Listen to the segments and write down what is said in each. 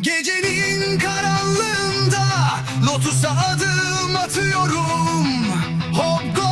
Gecenin karanlığında Lotus'a adım atıyorum. Hobgoblinler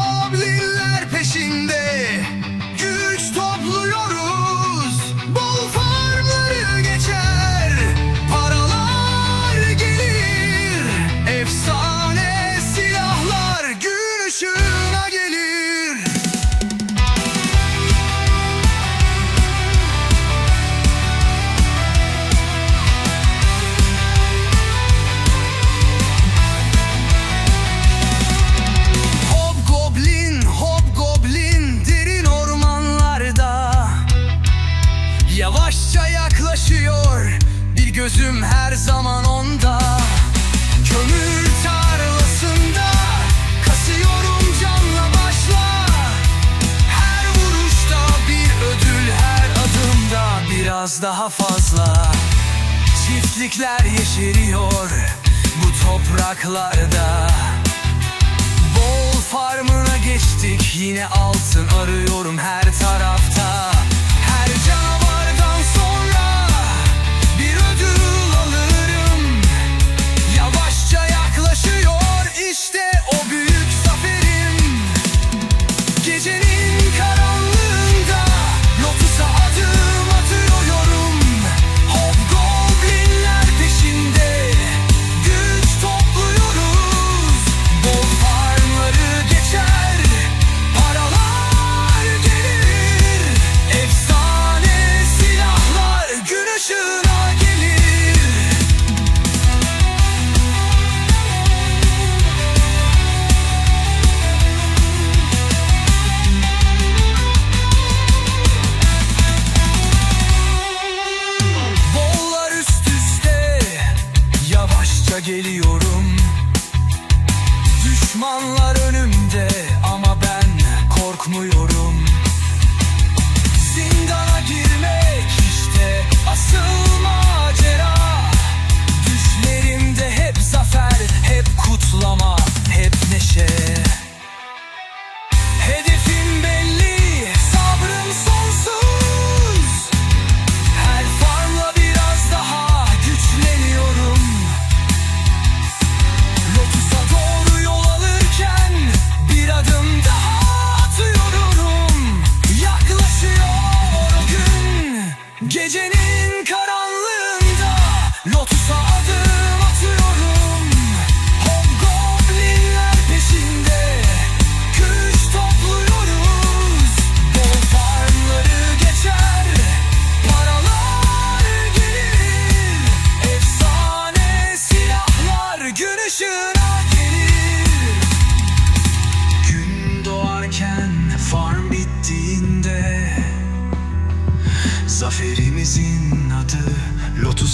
gözüm her zaman onda. Kömür tarlasında kasıyorum canla başla. Her vuruşta bir ödül her adımda biraz daha fazla. Çiftlikler yeşeriyor bu topraklarda. Bol farmına geçtik yine altın arıyorum her tarafta geliyorum. Düşmanlar önümde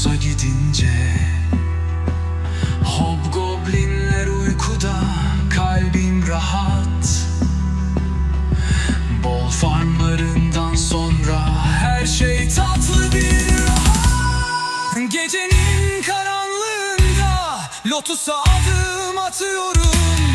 Lotus'a gidince Hobgoblinler uykuda kalbim rahat. Bol farmlarından sonra her şey tatlı bir rahat. Gecenin karanlığında Lotus'a adım atıyorum